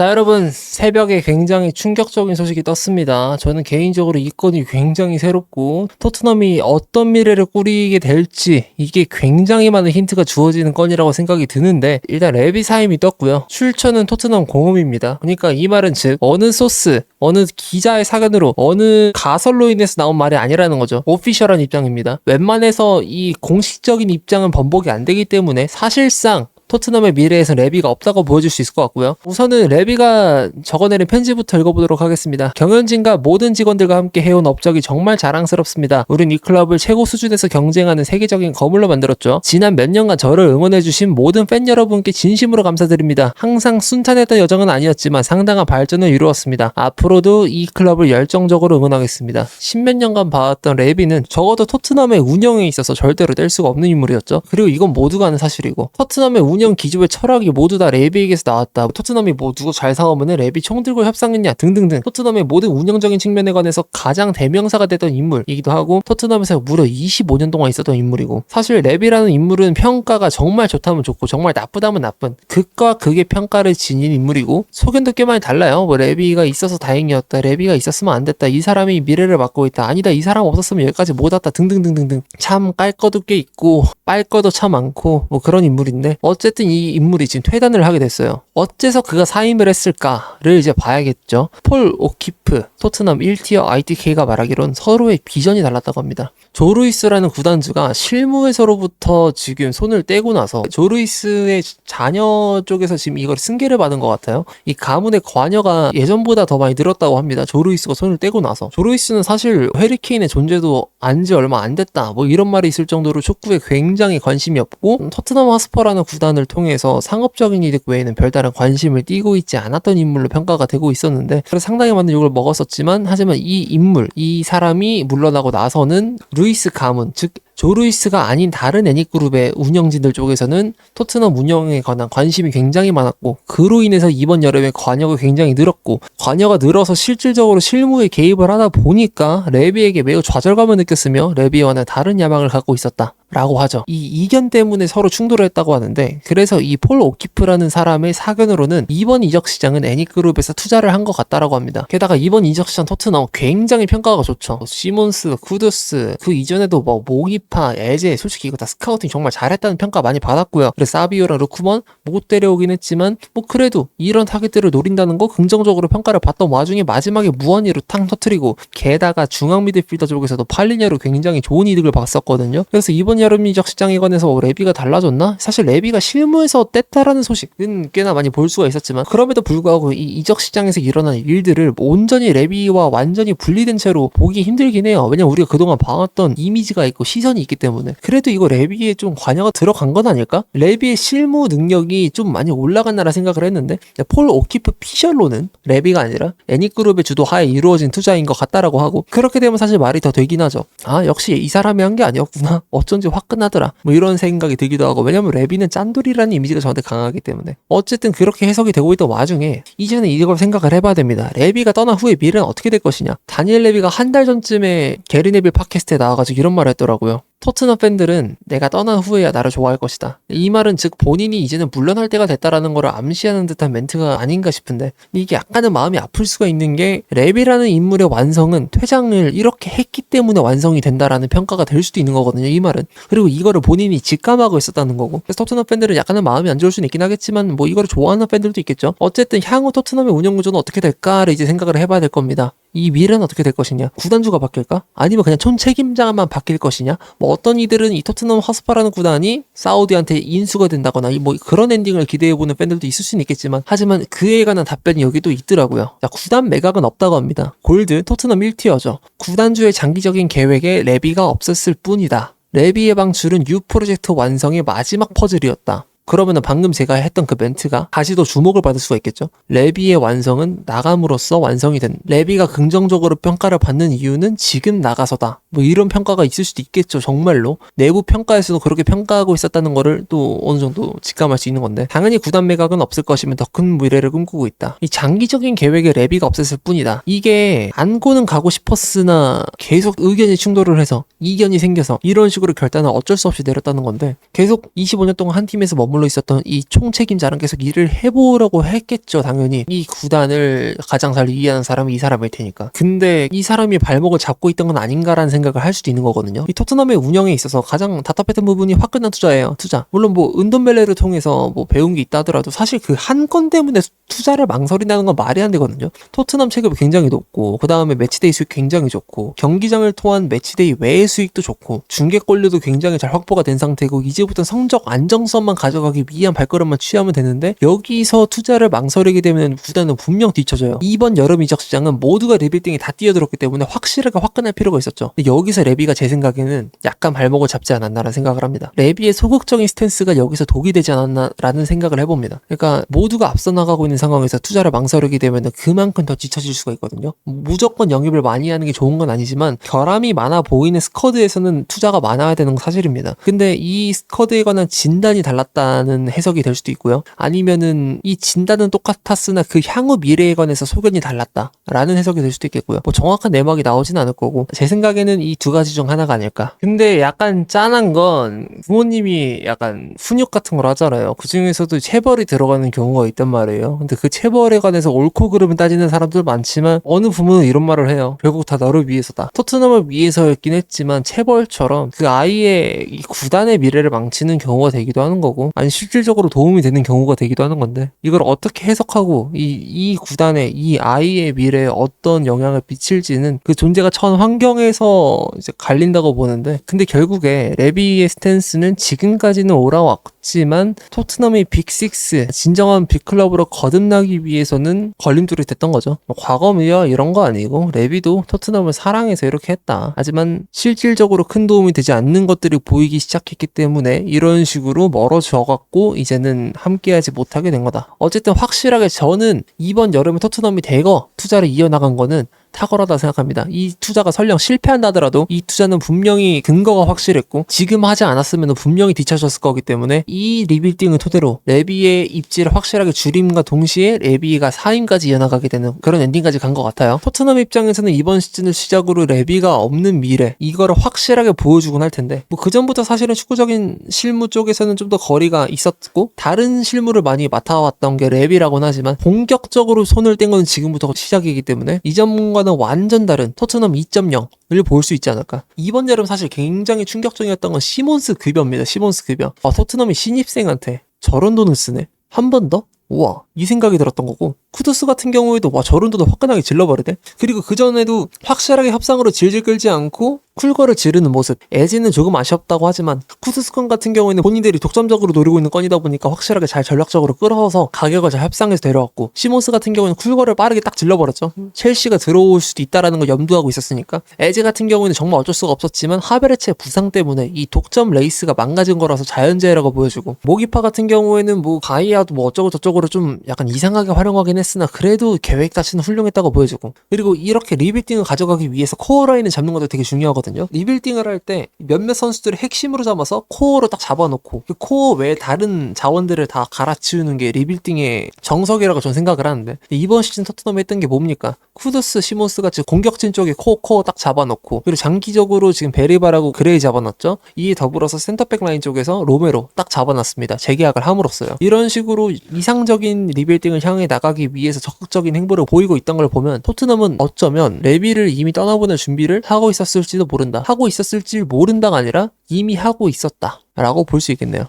자, 여러분, 새벽에 굉장히 충격적인 소식이 떴습니다. 저는 개인적으로 이 건이 굉장히 새롭고, 토트넘이 어떤 미래를 꾸리게 될지, 이게 굉장히 많은 힌트가 주어지는 건이라고 생각이 드는데, 일단 레비 사임이 떴고요. 출처는 토트넘 공홈입니다. 그러니까 이 말은 즉, 어느 소스, 어느 기자의 사견으로, 어느 가설로 인해서 나온 말이 아니라는 거죠. 오피셜한 입장입니다. 웬만해서 이 공식적인 입장은 번복이 안 되기 때문에, 사실상 토트넘의 미래에서 레비가 없다고 보여줄 수 있을 것 같고요. 우선은 레비가 적어내린 편지부터 읽어보도록 하겠습니다. 경연진과 모든 직원들과 함께 해온 업적이 정말 자랑스럽습니다. 우린 이 클럽을 최고 수준에서 경쟁하는 세계적인 거물로 만들었죠. 지난 몇 년간 저를 응원해주신 모든 팬 여러분께 진심으로 감사드립니다. 항상 순탄했던 여정은 아니었지만 상당한 발전을 이루었습니다. 앞으로도 이 클럽을 열정적으로 응원하겠습니다. 십몇 년간 봐왔던 레비는 적어도 토트넘의 운영에 있어서 절대로 뗄 수가 없는 인물이었죠. 그리고 이건 모두가 아는 사실이고 토트넘의 운영 기조의 철학이 모두 다 레비에게서 나왔다. 토트넘이 뭐 누구 잘 사오면은 레비 총 들고 협상했냐 등등등. 토트넘의 모든 운영적인 측면에 관해서 가장 대명사가 됐던 인물이기도 하고 토트넘에서 무려 25년 동안 있었던 인물이고 사실 레비라는 인물은 평가가 정말 좋다면 좋고 정말 나쁘다면 나쁜 극과 극의 평가를 지닌 인물이고 소견도 꽤 많이 달라요. 뭐 레비가 있어서 다행이었다. 레비가 있었으면 안 됐다. 이 사람이 미래를 맡고 있다. 아니다. 이 사람 없었으면 여기까지 못 왔다. 등등등등등. 참깔 거도 꽤 있고 빨 거도 참 많고 뭐 그런 인물인데 어쨌든 이 인물이 지금 퇴단을 하게 됐어요. 어째서 그가 사임을 했을까를 이제 봐야겠죠. 폴 오키프 토트넘 1티어 ITK가 말하기론 서로의 비전이 달랐다고 합니다. 조루이스라는 구단주가 실무에서로부터 지금 손을 떼고 나서 조루이스의 자녀 쪽에서 지금 이걸 승계를 받은 것 같아요. 이 가문의 관여가 예전보다 더 많이 늘었다고 합니다. 조루이스가 손을 떼고 나서. 조루이스는 사실 해리케인의 존재도 안 지 얼마 안 됐다. 뭐 이런 말이 있을 정도로 축구에 굉장히 관심이 없고 토트넘 하스퍼라는 구단을 통해서 상업적인 이득 외에는 별다른 관심을 띠고 있지 않았던 인물로 평가가 되고 있었는데 그래서 상당히 많은 욕을 먹었었지만 하지만 이 인물, 이 사람이 물러나고 나서는 루이스 가문, 즉 조루이스가 아닌 다른 애니그룹의 운영진들 쪽에서는 토트넘 운영에 관한 관심이 굉장히 많았고 그로 인해서 이번 여름에 관여가 굉장히 늘었고 관여가 늘어서 실질적으로 실무에 개입을 하다 보니까 레비에게 매우 좌절감을 느꼈으며 레비와는 다른 야망을 갖고 있었다. 라고 하죠. 이 이견 때문에 서로 충돌을 했다고 하는데 그래서 이 폴 오키프라는 사람의 사견으로는 이번 이적 시장은 애니그룹에서 투자를 한 것 같다라고 합니다. 게다가 이번 이적 시장 토트넘 굉장히 평가가 좋죠. 뭐 시몬스, 쿠두스 그 이전에도 뭐 모기 파, 에제 솔직히 이거 다 스카우팅 정말 잘했다는 평가 많이 받았고요. 그래서 사비오랑 루쿠먼 못 데려오긴 했지만 뭐 그래도 이런 타겟들을 노린다는 거 긍정적으로 평가를 받던 와중에 마지막에 무한히로 탕 터트리고 게다가 중앙 미드필더 쪽에서도 팔리냐로 굉장히 좋은 이득을 봤었거든요. 그래서 이번 여름 이적 시장에 관해서 뭐 레비가 달라졌나? 사실 레비가 실무에서 뗐다라는 소식은 꽤나 많이 볼 수가 있었지만 그럼에도 불구하고 이 이적 시장에서 일어난 일들을 온전히 레비와 완전히 분리된 채로 보기 힘들긴 해요. 왜냐면 우리가 그동안 봐왔던 이미지가 있고 시선 이 있기 때문에 그래도 이거 레비에 좀 관여가 들어간 건 아닐까? 레비의 실무 능력이 좀 많이 올라갔나라 생각을 했는데 폴 오키프 피셜로는 레비가 아니라 애니그룹의 주도하에 이루어진 투자인 것 같다라고 하고 그렇게 되면 사실 말이 더 되긴 하죠. 아 역시 이 사람이 한 게 아니었구나. 어쩐지 화끈하더라. 뭐 이런 생각이 들기도 하고 왜냐면 레비는 짠돌이라는 이미지가 저한테 강하기 때문에 어쨌든 그렇게 해석이 되고 있던 와중에 이제는 이걸 생각을 해봐야 됩니다. 레비가 떠난 후에 미래는 어떻게 될 것이냐. 다니엘 레비가 한 달 전쯤에 게리 네빌 팟캐스트에 나와가지고 이런 말을 했더라고요. 토트넘 팬들은 내가 떠난 후에야 나를 좋아할 것이다. 이 말은 즉 본인이 이제는 물러날 때가 됐다라는 것을 암시하는 듯한 멘트가 아닌가 싶은데 이게 약간은 마음이 아플 수가 있는 게 랩이라는 인물의 완성은 퇴장을 이렇게 했기 때문에 완성이 된다라는 평가가 될 수도 있는 거거든요. 이 말은 그리고 이거를 본인이 직감하고 있었다는 거고 그래서 토트넘 팬들은 약간은 마음이 안 좋을 수는 있긴 하겠지만 뭐 이거를 좋아하는 팬들도 있겠죠. 어쨌든 향후 토트넘의 운영 구조는 어떻게 될까를 이제 생각을 해봐야 될 겁니다. 이 미래는 어떻게 될 것이냐? 구단주가 바뀔까? 아니면 그냥 촌 책임자만 바뀔 것이냐? 뭐 어떤 이들은 이 토트넘 허스파라는 구단이 사우디한테 인수가 된다거나 뭐 그런 엔딩을 기대해보는 팬들도 있을 수는 있겠지만 하지만 그에 관한 답변이 여기도 있더라고요. 자, 구단 매각은 없다고 합니다. 골드 토트넘 1티어죠. 구단주의 장기적인 계획에 레비가 없었을 뿐이다. 레비의 방출은 U 프로젝트 완성의 마지막 퍼즐이었다. 그러면은 방금 제가 했던 그 멘트가 다시 더 주목을 받을 수가 있겠죠. 레비의 완성은 나감으로써 완성이 된. 레비가 긍정적으로 평가를 받는 이유는 지금 나가서다. 뭐 이런 평가가 있을 수도 있겠죠. 정말로 내부 평가에서도 그렇게 평가하고 있었다는 거를 또 어느 정도 직감할 수 있는 건데 당연히 구단 매각은 없을 것이면 더큰 미래를 꿈꾸고 있다. 이 장기적인 계획에 레비가 없었을 뿐이다. 이게 안고는 가고 싶었으나 계속 의견이 충돌을 해서 이견이 생겨서 이런 식으로 결단을 어쩔 수 없이 내렸다는 건데 계속 25년 동안 한 팀에서 머물 머물러 있었던 이 총책임자랑 계속 일을 해보려고 했겠죠, 당연히. 이 구단을 가장 잘 이해하는 사람이 이 사람일 테니까. 근데 이 사람이 발목을 잡고 있던 건 아닌가라는 생각 을 할 수도 있는 거거든요. 이 토트넘의 운영에 있어서 가장 답답했던 부분이 화끈한 투자예요, 투자. 물론 뭐 은돈벨레를 통해서 뭐 배운 게 있다 하더라도 사실 그 한 건 때문에 투자를 망설인다는 건 말이 안 되거든요. 토트넘 체급이 굉장히 높고 그 다음에 매치데이 수익 굉장히 좋고 경기장을 통한 매치데이 외의 수익도 좋고 중계 권료도 굉장히 잘 확보가 된 상태고 이제부터 성적 안정성만 가져가기 위한 발걸음만 취하면 되는데 여기서 투자를 망설이게 되면 구단은 분명 뒤쳐져요. 이번 여름 이적 시장은 모두가 리빌딩에 다 뛰어들었기 때문에 확실하게 화끈할 필요가 있었죠. 여기서 레비가 제 생각에는 약간 발목을 잡지 않았나라는 생각을 합니다. 레비의 소극적인 스탠스가 여기서 독이 되지 않았나라는 생각을 해봅니다. 그러니까 모두가 앞서 나가고 있는 상황에서 투자를 망설이게 되면 그만큼 더 지쳐질 수가 있거든요. 무조건 영입을 많이 하는 게 좋은 건 아니지만 결함이 많아 보이는 스쿼드에서는 투자가 많아야 되는 건 사실입니다. 근데 이 스쿼드에 관한 진단이 달랐다는 해석이 될 수도 있고요. 아니면은 이 진단은 똑같았으나 그 향후 미래에 관해서 소견이 달랐다라는 해석이 될 수도 있겠고요. 뭐 정확한 내막이 나오진 않을 거고 제 생각에는 이 두 가지 중 하나가 아닐까. 근데 약간 짠한 건 부모님이 약간 훈육 같은 걸 하잖아요. 그 중에서도 체벌이 들어가는 경우가 있단 말이에요. 근데 그 체벌에 관해서 옳고 그름을 따지는 사람들 많지만 어느 부모는 이런 말을 해요. 결국 다 너를 위해서다. 토트넘을 위해서였긴 했지만 체벌처럼 그 아이의 이 구단의 미래를 망치는 경우가 되기도 하는 거고 아니 실질적으로 도움이 되는 경우가 되기도 하는 건데 이걸 어떻게 해석하고 이, 이 구단의 이 아이의 미래에 어떤 영향을 미칠지는 그 존재가 처한 환경에서 이제 갈린다고 보는데 근데 결국에 레비의 스탠스는 지금까지는 오라왔지만 토트넘이 빅6 진정한 빅클럽으로 거듭나기 위해서는 걸림돌이 됐던 거죠. 뭐 과거미와 이런 거 아니고 레비도 토트넘을 사랑해서 이렇게 했다. 하지만 실질적으로 큰 도움이 되지 않는 것들이 보이기 시작했기 때문에 이런 식으로 멀어져 갖고 이제는 함께하지 못하게 된 거다. 어쨌든 확실하게 저는 이번 여름에 토트넘이 대거 투자를 이어나간 거는 탁월하다 생각합니다. 이 투자가 설령 실패한다 하더라도 이 투자는 분명히 근거가 확실했고 지금 하지 않았으면 분명히 뒤쳐졌을 거기 때문에 이 리빌딩을 토대로 레비의 입지를 확실하게 줄임과 동시에 레비가 4임까지 이어나가게 되는 그런 엔딩까지 간 것 같아요. 토트넘 입장에서는 이번 시즌을 시작으로 레비가 없는 미래 이거를 확실하게 보여주곤 할 텐데 뭐 그전부터 사실은 축구적인 실무 쪽에서는 좀 더 거리가 있었고 다른 실무를 많이 맡아왔던 게 레비라고는 하지만 본격적으로 손을 뗀 건 지금부터 시작이기 때문에 이전과 는 완전 다른 토트넘 2.0을 볼 수 있지 않을까. 이번 여름 사실 굉장히 충격적이었던 건 시몬스 급여입니다. 시몬스 급여. 아, 토트넘이 신입생한테 저런 돈을 쓰네. 한 번 더? 우와 이 생각이 들었던 거고 쿠두스 같은 경우에도 와 저런 돈을 화끈하게 질러버리네 그리고 그전에도 확실하게 협상으로 질질 끌지 않고 쿨거를 지르는 모습. 에지는 조금 아쉬웠다고 하지만 쿠두스 건 같은 경우에는 본인들이 독점적으로 노리고 있는 건이다 보니까 확실하게 잘 전략적으로 끌어서 가격을 잘 협상해서 데려왔고 시몬스 같은 경우에는 쿨거를 빠르게 딱 질러버렸죠. 첼시가 들어올 수도 있다라는 걸 염두하고 있었으니까. 에지 같은 경우에는 정말 어쩔 수가 없었지만 하베르츠의 부상 때문에 이 독점 레이스가 망가진 거라서 자연재해라고 보여주고 모기파 같은 경우에는 뭐 가이아도 뭐 어쩌고 저쩌고를 좀 약간 이상하게 활용하긴 했으나 그래도 계획 자체는 훌륭했다고 보여주고 그리고 이렇게 리빌딩을 가져가기 위해서 코어 라인을 잡는 것도 되게 중요하거든요 리빌딩을 할 때 몇몇 선수들을 핵심으로 잡아서 코어로 딱 잡아놓고 그 코어 외에 다른 자원들을 다 갈아치우는 게 리빌딩의 정석이라고 저는 생각을 하는데 이번 시즌 토트넘이 했던 게 뭡니까? 쿠드스 시몬스 같이 공격진 쪽에 코어 코어 딱 잡아놓고 그리고 장기적으로 지금 베리바라고 그레이 잡아놨죠? 이에 더불어서 센터백 라인 쪽에서 로메로 딱 잡아놨습니다. 재계약을 함으로써요. 이런 식으로 이상적인 리빌딩을 향해 나가기 위해서 적극적인 행보를 보이고 있던 걸 보면 토트넘은 어쩌면 레비를 이미 떠나보낼 준비를 하고 있었을지도 모른다. 하고 있었을지 모른다가 아니라 이미 하고 있었다 라고 볼 수 있겠네요